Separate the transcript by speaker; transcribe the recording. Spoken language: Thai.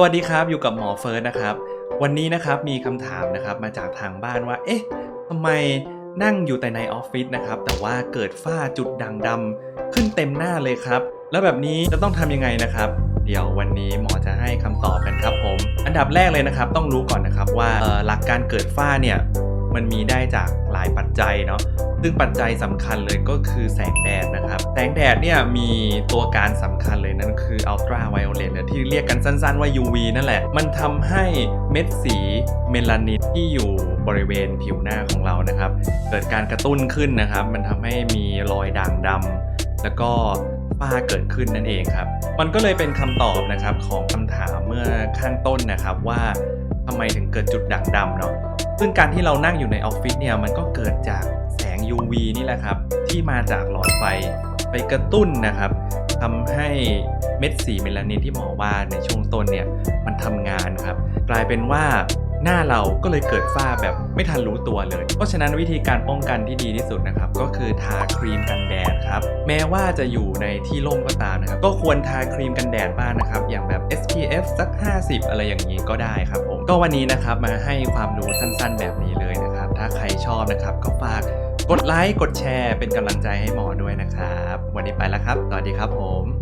Speaker 1: สวัสดีครับอยู่กับหมอเฟิร์สนะครับ วันนี้นะครับมีคำถามนะครับมาจากทางบ้านว่า เอ๊ะทำไมนั่งอยู่แต่ในออฟฟิศนะครับ แต่ว่าเกิดฝ้าจุดด่างดำขึ้นเต็มหน้าเลยครับ แล้วแบบนี้จะต้องทำยังไงนะครับ เดี๋ยววันนี้หมอจะให้คำตอบกันครับผม อันดับแรกเลยนะครับ ต้องรู้ก่อนนะครับว่าหลักการเกิดฝ้าเนี่ยมันมีได้จากหลายปัจจัยเนาะซึ่งปัจจัยสำคัญเลยก็คือแสงแดดนะ แสงแดดเนี่ยมีตัวการสำคัญเลยนั่นคืออัลตราไวโอเลตที่เรียกกันสั้นๆว่า UV นั่นแหละ มันทำให้เม็ดสีเมลานินที่อยู่บริเวณผิวหน้าของเรานะครับ เกิดการกระตุ้นขึ้นนะครับ มันทำให้มีรอยด่างดำแล้วก็ฝ้าเกิดขึ้นนั่นเองครับ มันก็เลยเป็นคำตอบนะครับของคำถามเมื่อข้างต้นนะครับว่าทำไมถึงเกิดจุดด่างดำเนาะซึ่งการที่เรานั่งอยู่ในออฟฟิศเนี่ยมันก็เกิดจากแสง UV นี่แหละครับ ที่มาจากหลอดไฟ ไปกระตุ้นนะครับทำให้เม็ดสีเมลานินที่หมอว่าในช่วงต้นเนี่ยมันทำงานครับ กลายเป็นว่าหน้าเราก็เลยเกิดฝ้าแบบไม่ทันรู้ตัวเลย เพราะฉะนั้นวิธีการป้องกันที่ดีที่สุดนะครับ ก็คือทาครีมกันแดดครับ แม้ว่าจะอยู่ในที่ร่มก็ตามนะครับ ก็ควรทาครีมกันแดดบ้างนะครับ อย่างแบบ SPF สัก 50 อะไรอย่างนี้ก็ได้ครับผม ก็วันนี้นะครับมาให้ความรู้สั้นๆแบบนี้เลยนะครับ ถ้าใครชอบนะครับก็ฝากกดไลค์กดแชร์เป็นกำลังใจให้หมอด้วยนะครับ วันนี้ไปแล้วครับ สวัสดีครับผม